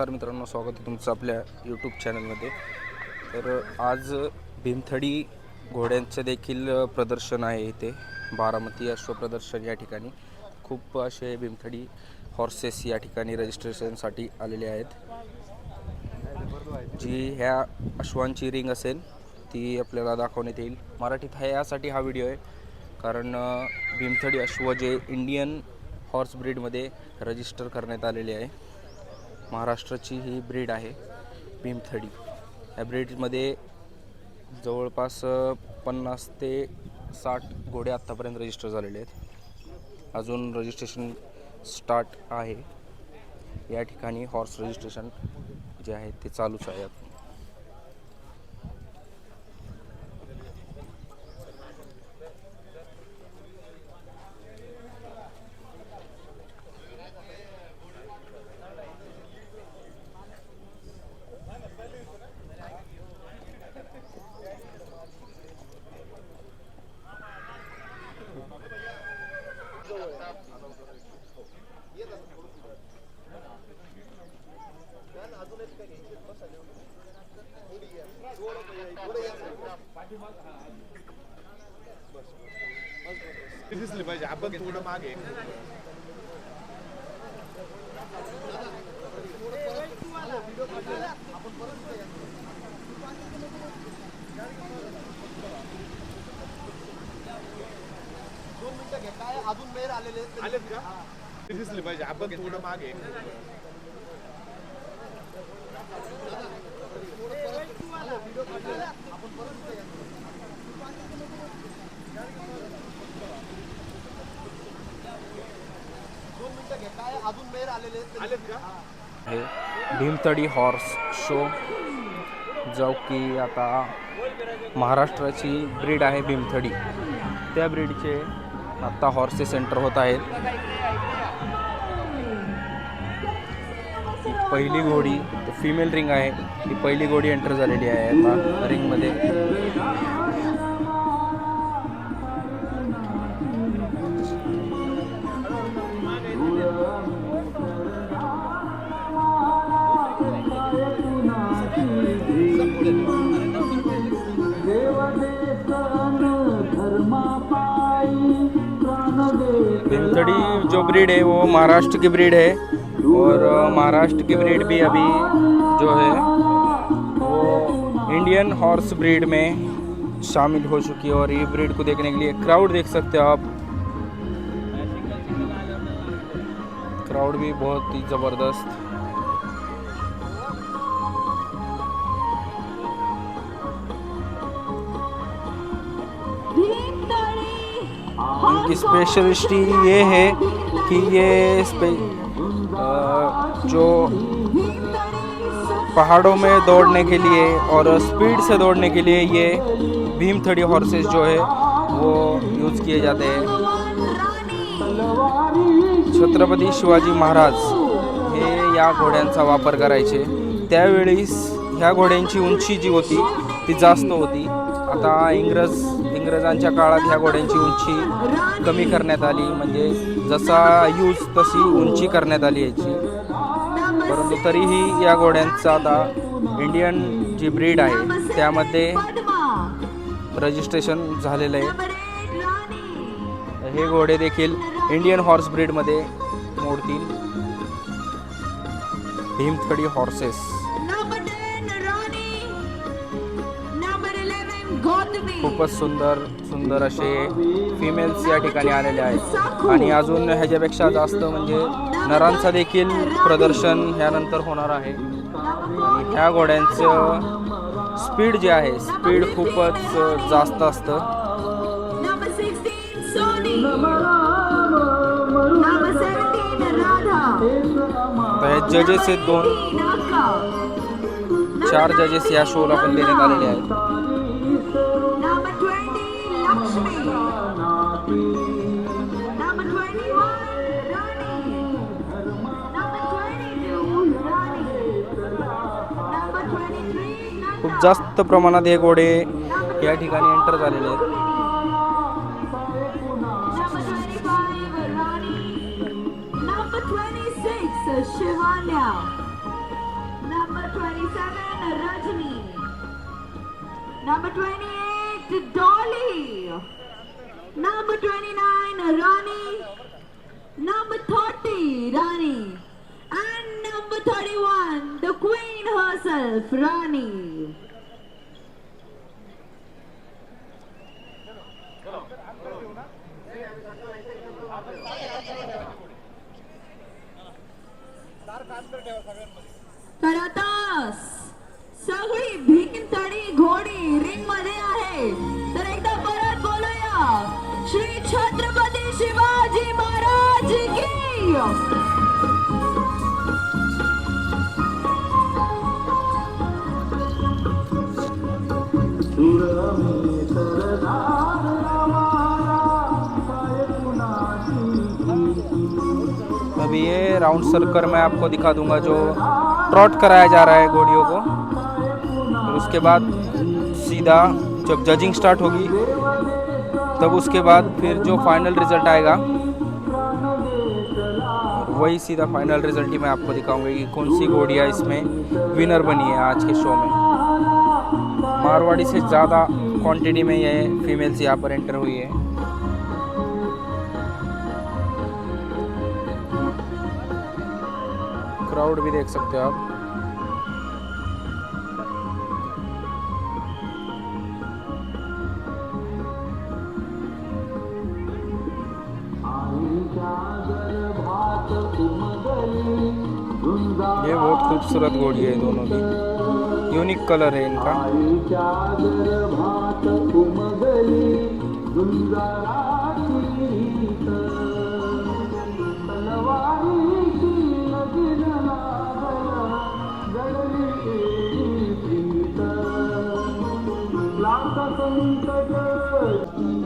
नमस्कार मित्रांनो स्वागत आहे तुमचं आपल्या यूट्यूब चॅनलमध्ये तर आज भीमथडी घोड्यांचं देखील प्रदर्शन आहे इथे बारामती अश्व प्रदर्शन या ठिकाणी. खूप असे भीमथडी हॉर्सेस या ठिकाणी रजिस्ट्रेशनसाठी आलेले आहेत. जी ह्या अश्वांची रिंग असेल ती आपल्याला दाखवण्यात येईल. मराठीत हा यासाठी हा व्हिडिओ आहे कारण भीमथडी अश्व जे इंडियन हॉर्स ब्रीडमध्ये रजिस्टर करण्यात आलेले आहे. महाराष्ट्राची ही ब्रीड आहे भीमथडी. या ब्रीडमध्ये जवळपास पन्नास ते साठ घोडे आत्तापर्यंत रजिस्टर झालेले आहेत. अजून रजिस्ट्रेशन स्टार्ट आहे. या ठिकाणी हॉर्स रजिस्ट्रेशन जे आहे ते चालूच आहे. दिसले पाहिजे मागे दोन मिनिटं घेताय अजून मेर आलेले आलेत का हाँ। मागे भीमतडी हॉर्स शो जो की आता महाराष्ट्राची ब्रीड आहे भीमथडी त्या ब्रीडचे आत्ता हॉर्सेस सेंटर होत आहेत. पहिली घोडी फिमेल रिंग आहे. ही पहिली घोडी एंटर झालेली आहे आता रिंगमध्ये भीमथड़ी जो ब्रीड है वो महाराष्ट्र की ब्रीड है और महाराष्ट्र की ब्रीड भी अभी जो है वो इंडियन हॉर्स ब्रीड में शामिल हो चुकी है और ये ब्रीड को देखने के लिए क्राउड देख सकते हो आप। क्राउड भी बहुत ही ज़बरदस्त। इनकी स्पेशलिटी ये है कि ये जो पहाड़ों में दौड़ने के लिए और स्पीड से दौड़ने के लिए ये भीम थड़ी हॉर्सेस जो है वो यूज़ किए जाते हैं। छत्रपती शिवाजी महाराज हे या घोड्यांचा वापर करायचे. त्यावेळीस ह्या घोड्यांची उंची जी होती ती जास्त होती. आता इंग्रज इंग्रजांच्या काळात ह्या घोड्यांची उंची कमी करण्यात आली. म्हणजे जसा यूज तशी उंची करण्यात आली याची. परंतु तरीही या घोड्यांचा आता इंडियन जी ब्रीड आहे त्यामध्ये रजिस्ट्रेशन झालेलं आहे. हे घोडे देखील इंडियन हॉर्स ब्रीडमध्ये मोडतील. भीमथडी हॉर्सेस. खूपच सुंदर सुंदर असे फिमेल्स या ठिकाणी आलेले आहेत. आणि अजून ह्याच्यापेक्षा जास्त म्हणजे नरांचं देखील प्रदर्शन ह्यानंतर होणार आहे. आणि ह्या घोड्यांचं स्पीड जे आहे स्पीड खूपच जास्त असतं. तर हे जजेस आहेत दोन चार जजेस या शोला पण देण्यात आलेले आहेत. खूप जास्त प्रमाणात हे घोडे या ठिकाणी एंटर झालेले आहेत Number 28, Dolly. Number 29, Rani. Number 30, Rani. Herself, Rani. तर आता सगळी भीमथडी घोडी रिंगमध्ये आहे अभी ये राउंड सर्कल में आपको दिखा दूँगा जो ट्रॉट कराया जा रहा है घोड़ियों को। और उसके बाद सीधा जब जजिंग स्टार्ट होगी, तब उसके बाद फिर जो फाइनल रिज़ल्ट आएगा, वही सीधा फाइनल रिज़ल्ट ही मैं आपको दिखाऊँगा कि कौन सी घोड़ियाँ इसमें विनर बनी है आज के शो में। मारवाड़ी से ज़्यादा क्वांटिटी में ये फीमेल्स यहाँ पर एंटर हुई है। क्राउड भी देख सकते हो आप। ये बहुत खूबसूरत घोड़ी है दोनों की। यूनिक कलर है इनका। राम का संत जय